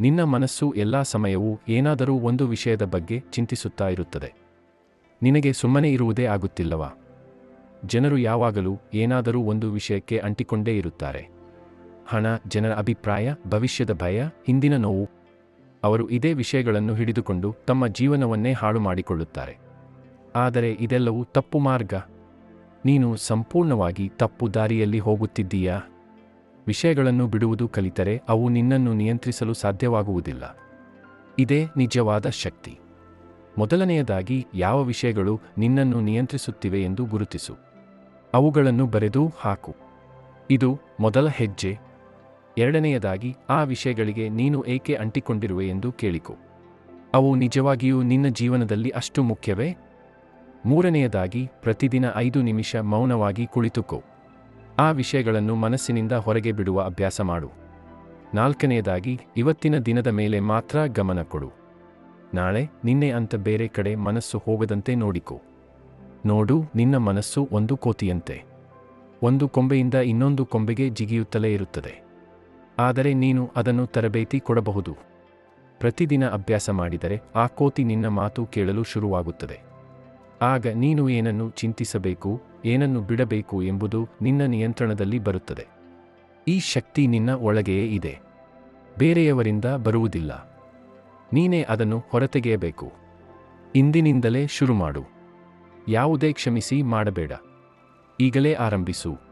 ನಿನ್ನ ಮನಸ್ಸು ಎಲ್ಲಾ ಸಮಯವೂ ಏನಾದರೂ ಒಂದು ವಿಷಯದ ಬಗ್ಗೆ ಚಿಂತಿಸುತ್ತಾ ಇರುತ್ತದೆ. ನಿನಗೆ ಸುಮ್ಮನೆ ಇರುವುದೇ ಆಗುತ್ತಿಲ್ಲವಾ? ಜನರು ಯಾವಾಗಲೂ ಏನಾದರೂ ಒಂದು ವಿಷಯಕ್ಕೆ ಅಂಟಿಕೊಂಡೇ ಇರುತ್ತಾರೆ. ಹಣ, ಜನರ ಅಭಿಪ್ರಾಯ, ಭವಿಷ್ಯದ ಭಯ, ಹಿಂದಿನ ನೋವು, ಅವರು ಇದೇ ವಿಷಯಗಳನ್ನು ಹಿಡಿದುಕೊಂಡು ತಮ್ಮ ಜೀವನವನ್ನೇ ಹಾಳು ಮಾಡಿಕೊಳ್ಳುತ್ತಾರೆ. ಆದರೆ ಇದೆಲ್ಲವೂ ತಪ್ಪು ಮಾರ್ಗ. ನೀನು ಸಂಪೂರ್ಣವಾಗಿ ತಪ್ಪು ದಾರಿಯಲ್ಲಿ ಹೋಗುತ್ತಿದ್ದೀಯಾ? ವಿಷಯಗಳನ್ನು ಬಿಡುವುದು ಕಲಿತರೆ ಅವು ನಿನ್ನನ್ನು ನಿಯಂತ್ರಿಸಲು ಸಾಧ್ಯವಾಗುವುದಿಲ್ಲ. ಇದೇ ನಿಜವಾದ ಶಕ್ತಿ. ಮೊದಲನೆಯದಾಗಿ, ಯಾವ ವಿಷಯಗಳು ನಿನ್ನನ್ನು ನಿಯಂತ್ರಿಸುತ್ತಿವೆ ಎಂದು ಗುರುತಿಸು. ಅವುಗಳನ್ನು ಬರೆದು ಹಾಕು. ಇದು ಮೊದಲ ಹೆಜ್ಜೆ. ಎರಡನೆಯದಾಗಿ, ಆ ವಿಷಯಗಳಿಗೆ ನೀನು ಏಕೆ ಅಂಟಿಕೊಂಡಿರುವೆ ಎಂದು ಕೇಳಿಕೊ. ಅವು ನಿಜವಾಗಿಯೂ ನಿನ್ನ ಜೀವನದಲ್ಲಿ ಅಷ್ಟು ಮುಖ್ಯವೇ? ಮೂರನೆಯದಾಗಿ, ಪ್ರತಿದಿನ ಐದು ನಿಮಿಷ ಮೌನವಾಗಿ ಕುಳಿತುಕೋ. ಆ ವಿಷಯಗಳನ್ನು ಮನಸ್ಸಿನಿಂದ ಹೊರಗೆ ಬಿಡುವ ಅಭ್ಯಾಸ ಮಾಡು. ನಾಲ್ಕನೆಯದಾಗಿ, ಇವತ್ತಿನ ದಿನದ ಮೇಲೆ ಮಾತ್ರ ಗಮನ ಕೊಡು. ನಾಳೆ, ನಿನ್ನೆ ಅಂತ ಬೇರೆ ಕಡೆ ಮನಸ್ಸು ಹೋಗದಂತೆ ನೋಡಿಕೊ. ನೋಡು, ನಿನ್ನ ಮನಸ್ಸು ಒಂದು ಕೋತಿಯಂತೆ. ಒಂದು ಕೊಂಬೆಯಿಂದ ಇನ್ನೊಂದು ಕೊಂಬೆಗೆ ಜಿಗಿಯುತ್ತಲೇ ಇರುತ್ತದೆ. ಆದರೆ ನೀನು ಅದನ್ನು ತರಬೇತಿ ಕೊಡಬಹುದು. ಪ್ರತಿದಿನ ಅಭ್ಯಾಸ ಮಾಡಿದರೆ ಆ ಕೋತಿ ನಿನ್ನ ಮಾತು ಕೇಳಲು ಶುರುವಾಗುತ್ತದೆ. ಆಗ ನೀನು ಏನನ್ನು ಚಿಂತಿಸಬೇಕು? ಏನನ್ನು ಬಿಡಬೇಕು ಎಂಬುದು ನಿನ್ನ ನಿಯಂತ್ರಣದಲ್ಲಿ ಬರುತ್ತದೆ. ಈ ಶಕ್ತಿ ನಿನ್ನ ಒಳಗೆಯೇ ಇದೆ. ಬೇರೆಯವರಿಂದ ಬರುವುದಿಲ್ಲ. ನೀನೇ ಅದನ್ನು ಹೊರತೆಗೆಯಬೇಕು. ಇಂದಿನಿಂದಲೇ ಶುರು ಮಾಡು ಯಾವುದೇ ಕ್ಷಮಿಸಿ ಮಾಡಬೇಡ. ಈಗಲೇ ಆರಂಭಿಸು.